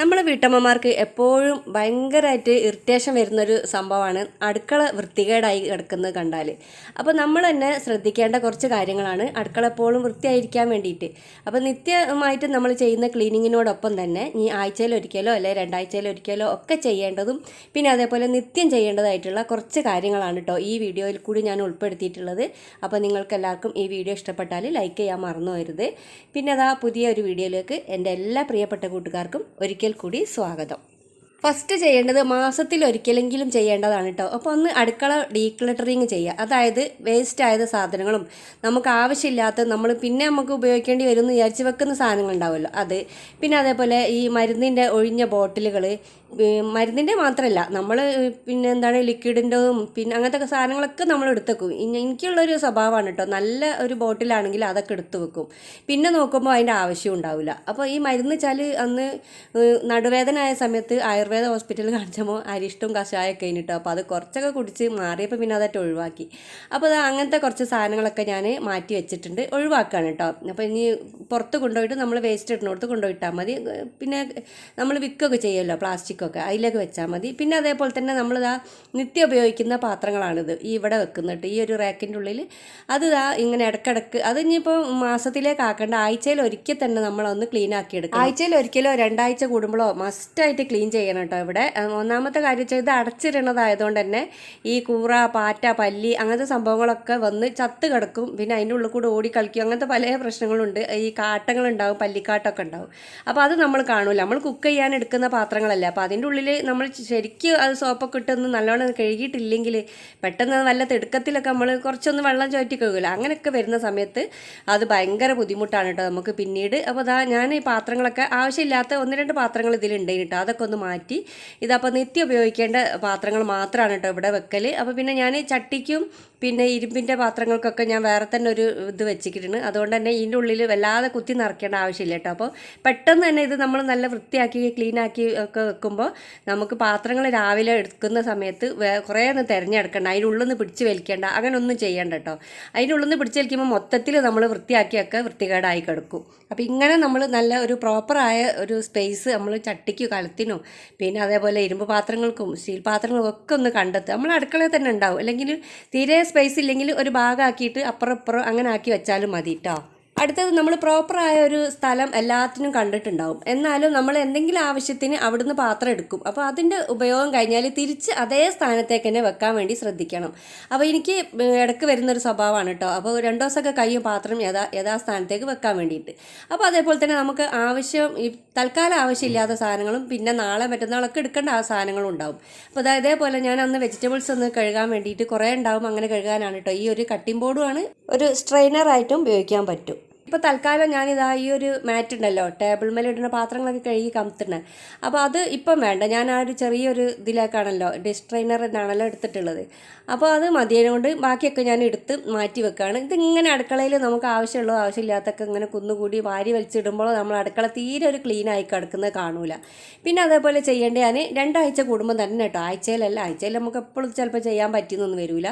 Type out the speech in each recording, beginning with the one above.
നമ്മളെ വീട്ടമ്മമാർക്ക് എപ്പോഴും ഭയങ്കരമായിട്ട് ഇറിറ്റേഷൻ വരുന്നൊരു സംഭവമാണ് അടുക്കള വൃത്തികേടായി കിടക്കുന്നത് കണ്ടാൽ അപ്പോൾ നമ്മൾ തന്നെ ശ്രദ്ധിക്കേണ്ട കുറച്ച് കാര്യങ്ങളാണ് അടുക്കള എപ്പോഴും വൃത്തിയായിരിക്കാൻ വേണ്ടിയിട്ട്. അപ്പോൾ നിത്യമായിട്ട് നമ്മൾ ചെയ്യുന്ന ക്ലീനിങ്ങിനോടൊപ്പം തന്നെ ഈ ആഴ്ചയിൽ ഒരിക്കലോ അല്ലെ രണ്ടാഴ്ചയിൽ ഒരിക്കലോ ഒക്കെ ചെയ്യേണ്ടതും പിന്നെ അതേപോലെ നിത്യം ചെയ്യേണ്ടതായിട്ടുള്ള കുറച്ച് കാര്യങ്ങളാണ് കേട്ടോ ഈ വീഡിയോയിൽ കൂടി ഞാൻ ഉൾപ്പെടുത്തിയിട്ടുള്ളത്. അപ്പോൾ നിങ്ങൾക്ക് എല്ലാവർക്കും ഈ വീഡിയോ ഇഷ്ടപ്പെട്ടാൽ ലൈക്ക് ചെയ്യാൻ മറന്നു വരുത് പിന്നെ അതാ പുതിയ ഒരു വീഡിയോയിലേക്ക് എന്റെ എല്ലാ പ്രിയപ്പെട്ട കൂട്ടുകാർക്കും ഒരിക്കൽ കൂടി സ്വാഗതം. ഫസ്റ്റ് ചെയ്യേണ്ടത് മാസത്തിൽ ഒരിക്കലെങ്കിലും ചെയ്യേണ്ടതാണ് കേട്ടോ അപ്പോൾ ഒന്ന് അടുക്കള ഡീക്ലറ്ററിങ് ചെയ്യുക. അതായത് വേസ്റ്റ് ആയത് സാധനങ്ങളും നമുക്ക് ആവശ്യമില്ലാത്ത നമ്മൾ പിന്നെ നമുക്ക് ഉപയോഗിക്കേണ്ടി വരും എന്ന് വിചാരിച്ച് വെക്കുന്ന സാധനങ്ങൾ ഉണ്ടാവുമല്ലോ. അത് പിന്നെ അതേപോലെ ഈ മരുന്നിന്റെ ഒഴിഞ്ഞ ബോട്ടിലുകൾ മരുന്നിന്റെ മാത്രമല്ല നമ്മൾ പിന്നെ എന്താണ് ലിക്വിഡിന്റെതും പിന്നെ അങ്ങനത്തെ സാധനങ്ങളൊക്കെ നമ്മൾ എടുത്തേക്കും എനിക്കുള്ളൊരു സ്വഭാവമാണ് കേട്ടോ. നല്ല ഒരു ബോട്ടിലാണെങ്കിൽ അതൊക്കെ എടുത്തു വെക്കും. പിന്നെ നോക്കുമ്പോൾ അതിന്റെ ആവശ്യം ഉണ്ടാവില്ല അപ്പോൾ ഈ മരുന്ന് വെച്ചാൽ അന്ന് നടുവേദന ആയ സമയത്ത് ആയുർവേദ ഹോസ്പിറ്റലിൽ കാണിച്ചപ്പോൾ അരിഷ്ടവും കഷായമൊക്കെ കഴിഞ്ഞിട്ടോ. അപ്പോൾ അത് കുറച്ചൊക്കെ കുടിച്ച് മാറിയപ്പോൾ പിന്നെ അതൊക്കെ ഒഴിവാക്കി. അപ്പോൾ അത് അങ്ങനത്തെ കുറച്ച് സാധനങ്ങളൊക്കെ ഞാൻ മാറ്റി വെച്ചിട്ടുണ്ട്. ഒഴിവാക്കുകയാണ് കേട്ടോ. അപ്പോൾ ഇനി പുറത്ത് കൊണ്ടുപോയിട്ട് നമ്മൾ വേസ്റ്റ് ഇടുന്നിടത്ത് കൊണ്ടുപോയിട്ടാൽ മതി. പിന്നെ നമ്മൾ വിൽക്കുകയൊക്കെ ചെയ്യുമല്ലോ പ്ലാസ്റ്റിക്കൊക്കെ അതിലേക്ക് വെച്ചാൽ മതി. പിന്നെ അതേപോലെ തന്നെ നമ്മൾ നമ്മളിതാ നിത്യം ഉപയോഗിക്കുന്ന പാത്രങ്ങളാണിത്. ഈ ഇവിടെ വെക്കുന്നിട്ട് ഈ ഒരു റാക്കിന്റെ ഉള്ളിൽ അത് ഇതാ ഇങ്ങനെ ഇടക്കിടക്ക് അത് ഇനിയിപ്പോൾ മാസത്തിലേക്ക് ആക്കേണ്ട. ആഴ്ചയിൽ ഒരിക്കൽ തന്നെ നമ്മളൊന്ന് ക്ലീൻ ആക്കി എടുക്കുക ആഴ്ചയിൽ ഒരിക്കലോ രണ്ടാഴ്ച കൂടുമ്പോഴോ മസ്റ്റായിട്ട് ക്ലീൻ ചെയ്യണം കേട്ടോ ഇവിടെ. ഒന്നാമത്തെ കാര്യം വെച്ചാൽ ഇത് അടച്ചിടണതായതുകൊണ്ട് തന്നെ ഈ കൂറ പാറ്റ പല്ലി അങ്ങനത്തെ സംഭവങ്ങളൊക്കെ വന്ന് ചത്ത് കിടക്കും. പിന്നെ അതിന്റെ ഉള്ളിൽ കൂടെ ഓടി കളിക്കും. അങ്ങനത്തെ പല പ്രശ്നങ്ങളുണ്ട്. ഈ കാട്ടങ്ങളുണ്ടാവും പല്ലിക്കാട്ടൊക്കെ ഉണ്ടാവും. അപ്പോൾ അത് നമ്മൾ കാണൂല. നമ്മൾ കുക്ക് ചെയ്യാൻ എടുക്കുന്ന പാത്രങ്ങളല്ലേ. അപ്പോൾ അതിന്റെ ഉള്ളിൽ നമ്മൾ ശരിക്കും അത് സോപ്പൊക്കെ ഇട്ടൊന്ന് നല്ലോണം കഴുകിയിട്ടില്ലെങ്കിൽ പെട്ടെന്ന് നല്ല തിടുക്കത്തിലൊക്കെ നമ്മൾ കുറച്ചൊന്ന് വെള്ളം ചോറ്റി കഴുകില്ല അങ്ങനെയൊക്കെ വരുന്ന സമയത്ത് അത് ഭയങ്കര ബുദ്ധിമുട്ടാണ് കേട്ടോ നമുക്ക് പിന്നീട്. അപ്പോൾ അതാ ഞാൻ ഈ പാത്രങ്ങളൊക്കെ ആവശ്യമില്ലാത്ത ഒന്ന് രണ്ട് പാത്രങ്ങൾ ഇതിലുണ്ട് കേട്ടോ. അതൊക്കെ ഒന്ന് മാറ്റി. ഇതപ്പോൾ നിത്യം ഉപയോഗിക്കേണ്ട പാത്രങ്ങൾ മാത്രമാണ് കേട്ടോ ഇവിടെ വെക്കൽ അപ്പോൾ പിന്നെ ഞാൻ ചട്ടിക്കും പിന്നെ ഇരുമ്പിന്റെ പാത്രങ്ങൾക്കൊക്കെ ഞാൻ വേറെ തന്നെ ഒരു ഇത് വെച്ചിട്ടുണ്ട്. അതുകൊണ്ട് തന്നെ ഇതിന്റെ ഉള്ളിൽ വല്ലാതെ കുത്തി നിറയ്ക്കേണ്ട ആവശ്യമില്ല കേട്ടോ. അപ്പോൾ പെട്ടെന്ന് തന്നെ ഇത് നമ്മൾ നല്ല വൃത്തിയാക്കി ക്ലീനാക്കി ഒക്കെ വെക്കുമ്പോൾ നമുക്ക് പാത്രങ്ങൾ രാവിലെ എടുക്കുന്ന സമയത്ത് കുറേ ഒന്ന് തിരഞ്ഞെടുക്കണ്ട അതിന്റെ ഉള്ളിൽ നിന്ന് പിടിച്ച് വലിക്കേണ്ട അങ്ങനെ ഒന്നും ചെയ്യണ്ട കേട്ടോ അതിന്റെ ഉള്ളിൽ നിന്ന് പിടിച്ച് വലിക്കുമ്പോൾ മൊത്തത്തിൽ നമ്മൾ വൃത്തിയാക്കിയൊക്കെ വൃത്തികേടായി കിടക്കും. അപ്പോൾ ഇങ്ങനെ നമ്മൾ നല്ല ഒരു പ്രോപ്പറായ ഒരു സ്പേസ് നമ്മൾ ചട്ടിക്കും കലത്തിനും പിന്നെ അതേപോലെ ഇരുമ്പ് പാത്രങ്ങൾക്കും സ്റ്റീൽ പാത്രങ്ങൾക്കും ഒക്കെ ഒന്ന് കണ്ടെത്തുക. നമ്മൾ അടുക്കളയിൽ തന്നെ ഉണ്ടാവും. അല്ലെങ്കിൽ തീരെ സ്പേസ് ഇല്ലെങ്കിൽ ഒരു ഭാഗമാക്കിയിട്ട് അപ്പുറം ഇപ്പുറം അങ്ങനെ ആക്കി വെച്ചാലും മതി കേട്ടോ അടുത്തത് നമ്മൾ പ്രോപ്പറായ ഒരു സ്ഥലം എല്ലാത്തിനും കണ്ടിട്ടുണ്ടാവും. എന്നാലും നമ്മൾ എന്തെങ്കിലും ആവശ്യത്തിന് അവിടുന്ന് പാത്രം എടുക്കും. അപ്പോൾ അതിന്റെ ഉപയോഗം കഴിഞ്ഞാൽ തിരിച്ച് അതേ സ്ഥാനത്തേക്ക് തന്നെ വെക്കാൻ വേണ്ടി ശ്രദ്ധിക്കണം. അപ്പോൾ എനിക്ക് ഇടയ്ക്ക് വരുന്നൊരു സ്വഭാവമാണ് കേട്ടോ. അപ്പോൾ രണ്ടു ദിവസമൊക്കെ കഴിയും പാത്രം യഥാ യഥാസ്ഥാനത്തേക്ക് വെക്കാൻ വേണ്ടിയിട്ട്. അപ്പോൾ അതേപോലെ തന്നെ നമുക്ക് ആവശ്യം ഈ തൽക്കാലം ആവശ്യമില്ലാത്ത സാധനങ്ങളും പിന്നെ നാളെ മറ്റന്നാളൊക്കെ എടുക്കേണ്ട ആ സാധനങ്ങളും ഉണ്ടാവും. അപ്പോൾ അതായത് ഇതേപോലെ ഞാൻ അന്ന് വെജിറ്റബിൾസ് ഒന്ന് കഴുകാൻ വേണ്ടിയിട്ട് കുറേ ഉണ്ടാവും. അങ്ങനെ കഴുകാനാണ് കേട്ടോ. ഈ ഒരു കട്ടിംഗ് ബോർഡുമാണ് ഒരു സ്ട്രെയിനറായിട്ടും ഉപയോഗിക്കാൻ പറ്റും. ഇപ്പോൾ തൽക്കാലം ഞാനിതാ ഈ ഒരു മാറ്റ് ഉണ്ടല്ലോ ടേബിൾ മേലെ ഇടുന്ന പാത്രങ്ങളൊക്കെ കഴുകി കമത്തിട്ടുണ്ട് അപ്പോൾ അത് ഇപ്പം വേണ്ട. ഞാൻ ആ ഒരു ചെറിയൊരു ഇതിലേക്കാണല്ലോ. ഡിഷ് ട്രെയിനർ എന്നാണല്ലോ എടുത്തിട്ടുള്ളത്. അപ്പോൾ അത് മതിയതുകൊണ്ട് ബാക്കിയൊക്കെ ഞാൻ എടുത്ത് മാറ്റി വെക്കുകയാണ് ഇതിങ്ങനെ അടുക്കളയിൽ നമുക്ക് ആവശ്യമുള്ളതോ ആവശ്യമില്ലാത്തൊക്കെ ഇങ്ങനെ കുന്നുകൂടി വാരി വലിച്ചിടുമ്പോൾ നമ്മൾ അടുക്കള തീരെ ഒരു ക്ലീൻ ആയി കിടക്കുന്നത് കാണൂല. പിന്നെ അതേപോലെ ചെയ്യേണ്ട ഞാൻ രണ്ടാഴ്ച കൂടുമ്പോൾ തന്നെ കേട്ടോ. ആഴ്ചയിലല്ല ആഴ്ചയിൽ നമുക്ക് എപ്പോഴും ചിലപ്പോൾ ചെയ്യാൻ പറ്റുന്നൊന്നും വരില്ല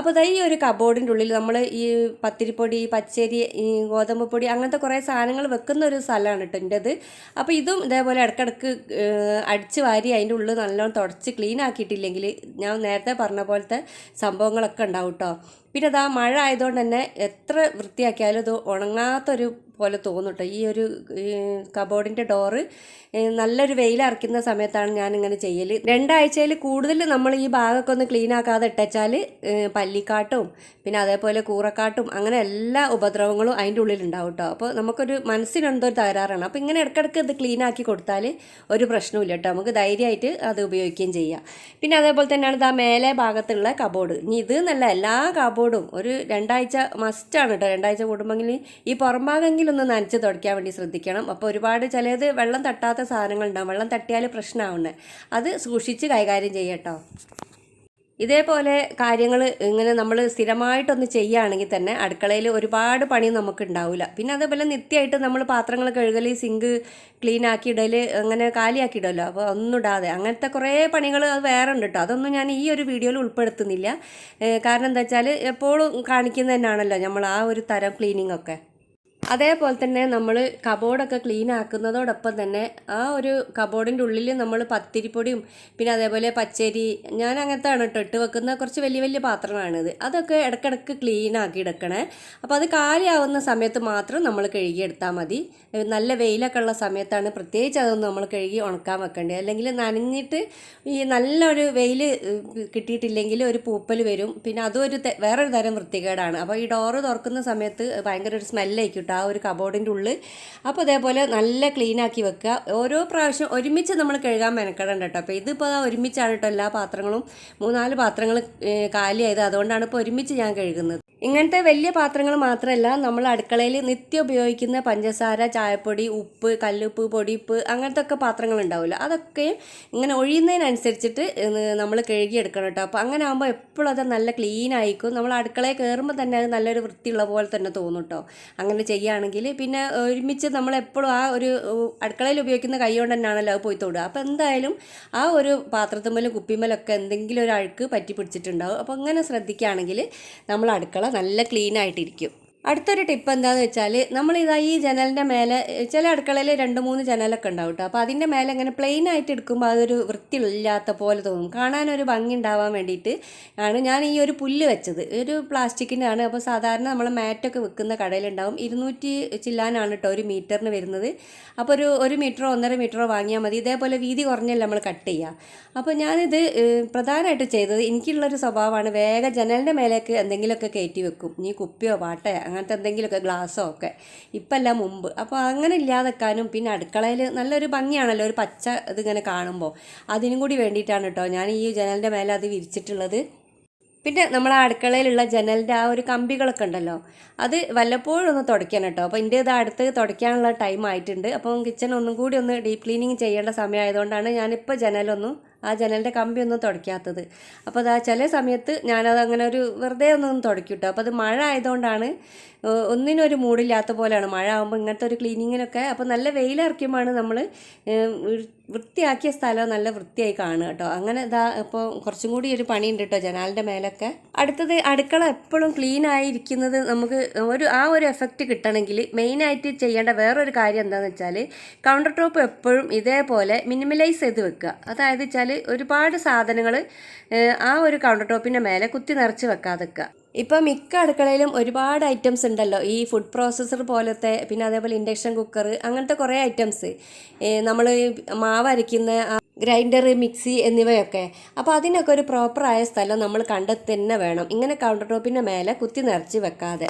അപ്പോൾ ഈ ഒരു കബോർഡിന്റെ ഉള്ളിൽ നമ്മൾ ഈ പത്തിരിപ്പൊടി പച്ചരി ഈ ഗോതമ്പ് പൊടി അങ്ങനത്തെ കുറേ സാധനങ്ങൾ വെക്കുന്ന ഒരു സ്ഥലമാണ് കേട്ടോ എന്റെത് അപ്പോൾ ഇതും ഇതേപോലെ ഇടയ്ക്കിടക്ക് അടിച്ച് വാരി അതിന്റെ ഉള്ളിൽ നല്ലോണം തുടച്ച് ക്ലീൻ ആക്കിയിട്ടില്ലെങ്കിൽ ഞാൻ നേരത്തെ പറഞ്ഞ പോലത്തെ സംഭവങ്ങളൊക്കെ ഉണ്ടാവും കേട്ടോ. പിന്നെ അതാ മഴ ആയതുകൊണ്ട് തന്നെ എത്ര വൃത്തിയാക്കിയാലും ഇത് ഉണങ്ങാത്തൊരു പോലെ തോന്നും ഈ ഒരു കബോർഡിന്റെ ഡോറ് നല്ലൊരു വെയിലറക്കുന്ന സമയത്താണ് ഞാനിങ്ങനെ ചെയ്യൽ രണ്ടാഴ്ചയിൽ കൂടുതൽ നമ്മൾ ഈ ഭാഗമൊക്കെ ഒന്ന് ക്ലീൻ ആക്കാതെ ഇട്ടച്ചാൽ പല്ലിക്കാട്ടും പിന്നെ അതേപോലെ കൂറക്കാട്ടും അങ്ങനെ എല്ലാ ഉപദ്രവങ്ങളും അതിന്റെ ഉള്ളിലുണ്ടാവും കേട്ടോ അപ്പോൾ നമുക്കൊരു മനസ്സിനെന്തോ ഒരു തകരാറാണ്. അപ്പോൾ ഇങ്ങനെ ഇടയ്ക്കിടയ്ക്ക് ഇത് ക്ലീൻ ആക്കി കൊടുത്താൽ ഒരു പ്രശ്നമില്ല കേട്ടോ നമുക്ക് ധൈര്യമായിട്ട് അത് ഉപയോഗിക്കുകയും ചെയ്യാം. പിന്നെ അതേപോലെ തന്നെയാണ് ഇത് ആ മേലെ ഭാഗത്തുള്ള കബോർഡ്. ഇനി ഇത് എന്നല്ല എല്ലാ കബോർഡും ഒരു രണ്ടാഴ്ച മസ്റ്റാണ് കേട്ടോ രണ്ടാഴ്ച കൂടുമ്പോൾ ഈ പുറംഭാഗമെങ്കിലും ഒന്ന് നനച്ച് തുടയ്ക്കാൻ വേണ്ടി ശ്രദ്ധിക്കണം. അപ്പോൾ ഒരുപാട് ചിലത് വെള്ളം തട്ടാത്ത സാധനങ്ങൾ ഉണ്ടാവും. വെള്ളം തട്ടിയാൽ പ്രശ്നമാവുന്നത് അത് സൂക്ഷിച്ച് കൈകാര്യം ചെയ്യട്ടോ ഇതേപോലെ കാര്യങ്ങൾ ഇങ്ങനെ നമ്മൾ സ്ഥിരമായിട്ടൊന്ന് ചെയ്യുകയാണെങ്കിൽ തന്നെ അടുക്കളയിൽ ഒരുപാട് പണി നമുക്ക് ഉണ്ടാവില്ല. പിന്നെ അതേപോലെ നിത്യമായിട്ട് നമ്മൾ പാത്രങ്ങൾ കഴുകൽ സിങ്ക് ക്ലീൻ ആക്കി ഇടൽ അങ്ങനെ കാലിയാക്കി ഇടല്ലോ അപ്പോൾ ഒന്നും ഇടാതെ. അങ്ങനത്തെ കുറേ പണികൾ അത് വേറെ ഉണ്ട് കേട്ടോ. അതൊന്നും ഞാൻ ഈ ഒരു വീഡിയോയിൽ ഉൾപ്പെടുത്തുന്നില്ല. കാരണം എന്താ വെച്ചാൽ എപ്പോഴും കാണിക്കുന്നതന്നെയാണല്ലോ നമ്മൾ ആ ഒരു തരം ക്ലീനിങ് ഒക്കെ. അതേപോലെ തന്നെ നമ്മൾ കബോർഡൊക്കെ ക്ലീൻ ആക്കുന്നതോടൊപ്പം തന്നെ ആ ഒരു കബോർഡിന്റെ ഉള്ളിൽ നമ്മൾ പത്തിരിപ്പൊടിയും പിന്നെ അതേപോലെ പച്ചരി ഞാൻ അങ്ങനത്തെ ആണ് കേട്ടോ ഇട്ട് വെക്കുന്ന കുറച്ച് വലിയ വലിയ പാത്രമാണിത്. അതൊക്കെ ഇടക്കിടക്ക് ക്ലീൻ ആക്കി എടുക്കണേ. അപ്പോൾ അത് കാലിയാവുന്ന സമയത്ത് മാത്രം നമ്മൾ കഴുകിയെടുത്താൽ മതി. നല്ല വെയിലൊക്കെ ഉള്ള സമയത്താണ് പ്രത്യേകിച്ച് അതൊന്നും നമ്മൾ കഴുകി ഉണക്കാൻ വെക്കേണ്ടത് അല്ലെങ്കിൽ നനഞ്ഞിട്ട് ഈ നല്ലൊരു വെയിൽ കിട്ടിയിട്ടില്ലെങ്കിൽ ഒരു പൂപ്പൽ വരും. പിന്നെ അതും ഒരു വേറൊരു തരം വൃത്തികേടാണ്. അപ്പോൾ ഈ ഡോറ് തുറക്കുന്ന സമയത്ത് ഭയങ്കര ഒരു സ്മെല്ലായിരിക്കും ആ ഒരു കബോർഡിന്റെ ഉള്ളിൽ. അപ്പോൾ അതേപോലെ നല്ല ക്ലീൻ ആക്കി വെക്കുക. ഓരോ പ്രാവശ്യം ഒരുമിച്ച് നമ്മൾ കഴുകാൻ മെനക്കെടണ്ട കേട്ടോ. അപ്പോൾ ഇതിപ്പോൾ ഒരുമിച്ചാണ് കേട്ടോ എല്ലാ പാത്രങ്ങളും. മൂന്നാൽ പാത്രങ്ങൾ കാലിയായത്. അതുകൊണ്ടാണ് ഇപ്പോൾ ഒരുമിച്ച് ഞാൻ കഴുകുന്നത്. ഇങ്ങനത്തെ വലിയ പാത്രങ്ങൾ മാത്രമല്ല നമ്മൾ അടുക്കളയിൽ നിത്യം ഉപയോഗിക്കുന്ന പഞ്ചസാര ചായപ്പൊടി ഉപ്പ് കല്ലുപ്പ് പൊടിപ്പ് അങ്ങനത്തെ ഒക്കെ പാത്രങ്ങൾ ഉണ്ടാവില്ല അതൊക്കെ ഇങ്ങനെ ഒഴിയുന്നതിനനുസരിച്ചിട്ട് നമ്മൾ കഴുകിയെടുക്കണം കേട്ടോ. അപ്പോൾ അങ്ങനെ ആകുമ്പോൾ എപ്പോഴും അത് നല്ല ക്ലീൻ ആയിരിക്കും. നമ്മൾ അടുക്കളയിൽ കയറുമ്പോൾ തന്നെ അത് നല്ലൊരു വൃത്തിയുള്ള പോലെ തന്നെ തോന്നും കേട്ടോ. അങ്ങനെ ചെയ്യുകയാണെങ്കിൽ പിന്നെ ഒരുമിച്ച് നമ്മൾ എപ്പോഴും ആ ഒരു അടുക്കളയിൽ ഉപയോഗിക്കുന്ന കൈ കൊണ്ട് തന്നെയാണല്ലോ അത് പോയി തൊടുക. അപ്പോൾ എന്തായാലും ആ ഒരു പാത്രത്തുമ്മലും കുപ്പിമ്മലൊക്കെ എന്തെങ്കിലും ഒരു അഴുക്ക് പറ്റി പിടിച്ചിട്ടുണ്ടാവും അപ്പോൾ അങ്ങനെ ശ്രദ്ധിക്കുകയാണെങ്കിൽ നമ്മൾ അടുക്കള നല്ല ക്ലീൻ ആയിട്ടിരിക്കും. അടുത്തൊരു ടിപ്പ് എന്താണെന്ന് വെച്ചാൽ നമ്മൾ ഇതാ ഈ ജനലിന്റെ മേലെ ചില അടുക്കളയിൽ രണ്ട് മൂന്ന് ജനലൊക്കെ ഉണ്ടാവും കേട്ടോ അപ്പോൾ അതിന്റെ മേലെ ഇങ്ങനെ പ്ലെയിൻ ആയിട്ട് എടുക്കുമ്പോൾ അതൊരു വൃത്തിയില്ലാത്ത പോലെ തോന്നും. കാണാനൊരു ഭംഗി ഉണ്ടാവാൻ വേണ്ടിയിട്ട് ആണ് ഞാൻ ഈ ഒരു പുല്ല് വെച്ചത്. ഒരു പ്ലാസ്റ്റിക്കിന്റെ ആണ് അപ്പോൾ സാധാരണ നമ്മൾ മാറ്റൊക്കെ വിൽക്കുന്ന കടയിലുണ്ടാവും. ഇരുന്നൂറ്റി ചില്ലാനാണ് കേട്ടോ ഒരു മീറ്ററിന് വരുന്നത്. അപ്പോൾ ഒരു ഒരു മീറ്ററോ ഒന്നര മീറ്ററോ വാങ്ങിയാൽ മതി. ഇതേപോലെ വീതി കുറഞ്ഞല്ല നമ്മൾ കട്ട് ചെയ്യുക അപ്പോൾ ഞാനിത് പ്രധാനമായിട്ട് ചെയ്തത് എനിക്കുള്ളൊരു സ്വഭാവമാണ് വേഗം ജനലിന്റെ മേലേക്ക് എന്തെങ്കിലുമൊക്കെ കയറ്റി വെക്കും. ഇനി കുപ്പിയോ പാട്ടയോ അങ്ങനത്തെ എന്തെങ്കിലുമൊക്കെ ഗ്ലാസ്സോ ഒക്കെ. ഇപ്പം അല്ല മുമ്പ്. അപ്പോൾ അങ്ങനെ ഇല്ലാതെക്കാനും പിന്നെ അടുക്കളയിൽ നല്ലൊരു ഭംഗിയാണല്ലോ ഒരു പച്ച ഇതിങ്ങനെ കാണുമ്പോൾ അതിനും കൂടി വേണ്ടിയിട്ടാണ് കേട്ടോ ഞാൻ ഈ ജനലിന്റെ മേലെ അത് വിരിച്ചിട്ടുള്ളത്. പിന്നെ നമ്മൾ അടുക്കളയിലുള്ള ജനലിന്റെ ആ ഒരു കമ്പികളൊക്കെ ഉണ്ടല്ലോ അത് വല്ലപ്പോഴും ഒന്ന് തുടയ്ക്കണം കേട്ടോ അപ്പോൾ എന്റെ ഇത് അടുത്ത് തുടയ്ക്കാനുള്ള ടൈം ആയിട്ടുണ്ട്. അപ്പം കിച്ചൺ ഒന്നും കൂടി ഒന്ന് ഡീപ് ക്ലീനിങ് ചെയ്യേണ്ട സമയമായതുകൊണ്ടാണ് ഞാനിപ്പോൾ ജനലൊന്നും ആ ജനലിന്റെ കമ്പി ഒന്നും തുടയ്ക്കാത്തത്. അപ്പോൾ അതാ ചില സമയത്ത് ഞാനത് അങ്ങനെ ഒരു വെറുതെ ഒന്നും തുടയ്ക്കും കേട്ടോ അപ്പോൾ അത് മഴ ആയതുകൊണ്ടാണ് ഏഹ് ഒന്നിനും ഒരു മൂടില്ലാത്ത പോലെയാണ്. മഴ ആകുമ്പോൾ ഇങ്ങനത്തെ ഒരു ക്ലീനിങ്ങിനൊക്കെ അപ്പോൾ നല്ല വെയിലിറക്കുമ്പോഴാണ് നമ്മൾ വൃത്തിയാക്കിയ സ്ഥലം നല്ല വൃത്തിയായി കാണുക കേട്ടോ. അങ്ങനെ ഇതാ ഇപ്പോൾ കുറച്ചും കൂടി ഒരു പണിയുണ്ട് കേട്ടോ ജനാലിന്റെ മേലൊക്കെ. അടുത്തത് അടുക്കള എപ്പോഴും ക്ലീൻ ആയിരിക്കുന്നത് നമുക്ക് ഒരു ആ ഒരു എഫക്റ്റ് കിട്ടണമെങ്കിൽ മെയിനായിട്ട് ചെയ്യേണ്ട വേറൊരു കാര്യം എന്താണെന്ന് വെച്ചാൽ കൗണ്ടർ ടോപ്പ് എപ്പോഴും ഇതേപോലെ മിനിമലൈസ് ചെയ്ത് വെക്കുക. അതായത് വെച്ചാൽ ഒരുപാട് സാധനങ്ങൾ ആ ഒരു കൗണ്ടർ ടോപ്പിന്റെ മേലെ കുത്തി നിറച്ച് വെക്കാതെ വെക്കുക. ഇപ്പോൾ മിക്ക അടുക്കളയിലും ഒരുപാട് ഐറ്റംസ് ഉണ്ടല്ലോ. ഈ ഫുഡ് പ്രോസസ്സർ പോലത്തെ പിന്നെ അതേപോലെ ഇൻഡക്ഷൻ കുക്കർ അങ്ങനത്തെ കുറേ ഐറ്റംസ് നമ്മൾ മാവ് അരയ്ക്കുന്ന ഗ്രൈൻഡർ മിക്സി എന്നിവയൊക്കെ. അപ്പോൾ അതിനൊക്കെ ഒരു പ്രോപ്പറായ സ്ഥലം നമ്മൾ കണ്ടെത്തി തന്നെ വേണം. ഇങ്ങനെ കൗണ്ടർ ടോപ്പിന്റെ മേലെ കുത്തി നിറച്ച് വെക്കാതെ.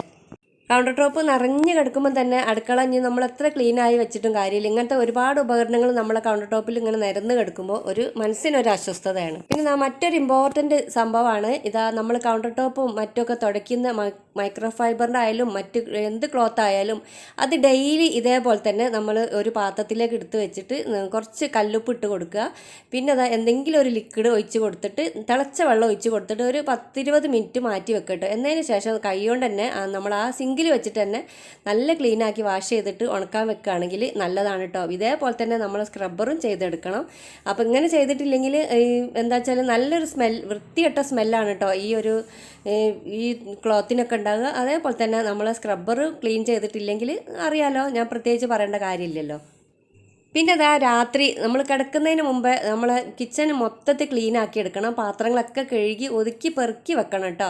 കൗണ്ടർ ടോപ്പ് നിറഞ്ഞു കിടക്കുമ്പോൾ തന്നെ അടുക്കള ഇനി നമ്മൾ എത്ര ക്ലീനായി വെച്ചിട്ടും കാര്യമില്ല. ഇങ്ങനത്തെ ഒരുപാട് ഉപകരണങ്ങൾ നമ്മളെ കൗണ്ടർ ടോപ്പിൽ ഇങ്ങനെ നിരന്ന് കിടക്കുമ്പോൾ ഒരു മനസ്സിനൊരു അസ്വസ്ഥതയാണ്. പിന്നെ മറ്റൊരു ഇമ്പോർട്ടന്റ് സംഭവമാണ്. ഇതാ നമ്മൾ കൗണ്ടർ ടോപ്പും മറ്റൊക്കെ തുടയ്ക്കുന്ന മൈക്രോ ഫൈബറിന്റെ ആയാലും മറ്റ് എന്ത് ക്ലോത്ത് ആയാലും അത് ഡെയിലി ഇതേപോലെ തന്നെ നമ്മൾ ഒരു പാത്രത്തിലേക്ക് എടുത്ത് വെച്ചിട്ട് കുറച്ച് കല്ലുപ്പ് ഇട്ട് കൊടുക്കുക. പിന്നെ അതാ എന്തെങ്കിലും ഒരു ലിക്വിഡ് ഒഴിച്ച് കൊടുത്തിട്ട് തിളച്ച വെള്ളം ഒഴിച്ച് കൊടുത്തിട്ട് ഒരു പത്തിരുപത് മിനിറ്റ് മാറ്റി വെക്കട്ടോ. എന്നതിന് ശേഷം കൈ കൊണ്ട് തന്നെ നമ്മൾ ആ സിങ്കിൽ വെച്ചിട്ട് തന്നെ നല്ല ക്ലീനാക്കി വാഷ് ചെയ്തിട്ട് ഉണക്കാൻ വെക്കുകയാണെങ്കിൽ നല്ലതാണ് കേട്ടോ ഇതേപോലെ തന്നെ നമ്മൾ സ്ക്രബ്ബറും ചെയ്തെടുക്കണം. അപ്പോൾ ഇങ്ങനെ ചെയ്തിട്ടില്ലെങ്കിൽ എന്താ വെച്ചാൽ നല്ലൊരു സ്മെൽ വൃത്തികെട്ട സ്മെല്ലാണ് കേട്ടോ ഈ ഒരു ഈ ക്ലോത്തിനൊക്കെ ഉണ്ടാകുക അതേപോലെ തന്നെ നമ്മൾ സ്ക്രബ്ബർ ക്ലീൻ ചെയ്തിട്ടില്ലെങ്കിൽ അറിയാലോ ഞാൻ പ്രത്യേകിച്ച് പറയേണ്ട കാര്യമില്ലല്ലോ. പിന്നെ അതാ രാത്രി നമ്മൾ കിടക്കുന്നതിന് മുമ്പ് നമ്മൾ കിച്ചൺ മൊത്തത്തിൽ ക്ലീൻ ആക്കി എടുക്കണം. പാത്രങ്ങളൊക്കെ കഴുകി ഒതുക്കി പെറുക്കി വെക്കണം കേട്ടോ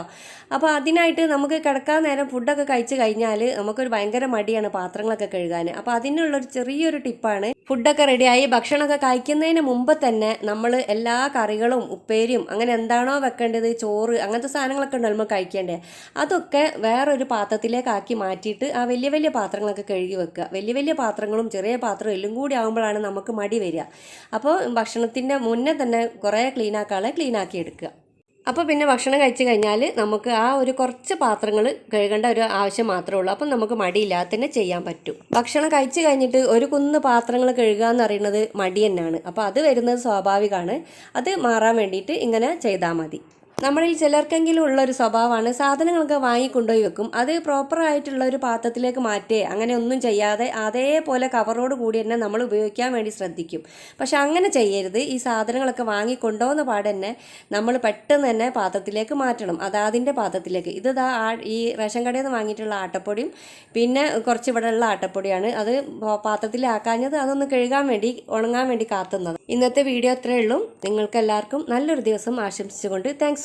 അപ്പോൾ അതിനായിട്ട് നമുക്ക് കിടക്കാൻ നേരം ഫുഡൊക്കെ കഴിച്ച് കഴിഞ്ഞാൽ നമുക്കൊരു ഭയങ്കര മടിയാണ് പാത്രങ്ങളൊക്കെ കഴുകാൻ അപ്പോൾ അതിനുള്ളൊരു ചെറിയൊരു ടിപ്പാണ് ഫുഡൊക്കെ റെഡിയായി ഭക്ഷണമൊക്കെ കഴിക്കുന്നതിന് മുമ്പ് തന്നെ നമ്മൾ എല്ലാ കറികളും ഉപ്പേരിയും അങ്ങനെ എന്താണോ വെക്കേണ്ടത് ചോറ് അങ്ങനത്തെ സാധനങ്ങളൊക്കെ ഉണ്ടോ നമ്മൾ കഴിക്കേണ്ടത് അതൊക്കെ വേറൊരു പാത്രത്തിലേക്ക് ആക്കി മാറ്റിയിട്ട് ആ വലിയ വലിയ പാത്രങ്ങളൊക്കെ കഴുകി വെക്കുക. വലിയ വലിയ പാത്രങ്ങളും ചെറിയ പാത്രവും എല്ലാം കൂടി ആകുമ്പോഴാണ് നമുക്ക് മടി വരിക. അപ്പോൾ ഭക്ഷണത്തിന്റെ മുന്നേ തന്നെ കുറേ ക്ലീൻ ആക്കാളെ ക്ലീൻ ആക്കി എടുക്കുക. അപ്പോൾ പിന്നെ ഭക്ഷണം കഴിച്ചു കഴിഞ്ഞാൽ നമുക്ക് ആ ഒരു കുറച്ച് പാത്രങ്ങൾ കഴുകേണ്ട ഒരു ആവശ്യം മാത്രമേ ഉള്ളൂ. അപ്പം നമുക്ക് മടിയില്ലാതെ തന്നെ ചെയ്യാൻ പറ്റും. ഭക്ഷണം കഴിച്ചു കഴിഞ്ഞിട്ട് ഒരു കുന്ന് പാത്രങ്ങൾ കഴുകുക എന്ന് പറയുന്നത് മടി തന്നെയാണ്. അപ്പോൾ അത് വരുന്നത് സ്വാഭാവികമാണ്. അത് മാറാൻ വേണ്ടിയിട്ട് ഇങ്ങനെ ചെയ്താൽ മതി. നമ്മളിൽ ചിലർക്കെങ്കിലും ഉള്ള ഒരു സ്വഭാവമാണ് സാധനങ്ങളൊക്കെ വാങ്ങി കൊണ്ടുപോയി വെക്കും. അത് പ്രോപ്പറായിട്ടുള്ള ഒരു പാത്രത്തിലേക്ക് മാറ്റേ അങ്ങനെ ഒന്നും ചെയ്യാതെ അതേപോലെ കവറോട് കൂടി തന്നെ നമ്മൾ ഉപയോഗിക്കാൻ വേണ്ടി ശ്രദ്ധിക്കും. പക്ഷെ അങ്ങനെ ചെയ്യരുത്. ഈ സാധനങ്ങളൊക്കെ വാങ്ങി പാടെ തന്നെ നമ്മൾ പെട്ടെന്ന് തന്നെ പാത്രത്തിലേക്ക് മാറ്റണം. അതാതിന്റെ പാത്രത്തിലേക്ക്. ഇത് ഈ റേഷൻ കടയിൽ നിന്ന് വാങ്ങിയിട്ടുള്ള ആട്ടപ്പൊടിയും പിന്നെ കുറച്ച് ഇവിടെ ഉള്ള ആട്ടപ്പൊടിയാണ്. അത് പാത്രത്തിലാക്കാഞ്ഞത് അതൊന്ന് കഴുകാൻ വേണ്ടി ഉണങ്ങാൻ വേണ്ടി കാത്തുന്നത്. ഇന്നത്തെ വീഡിയോ അത്രയേ ഉള്ളൂ. നിങ്ങൾക്ക് എല്ലാവർക്കും നല്ലൊരു ദിവസം ആശംസിച്ചുകൊണ്ട് താങ്ക്സ്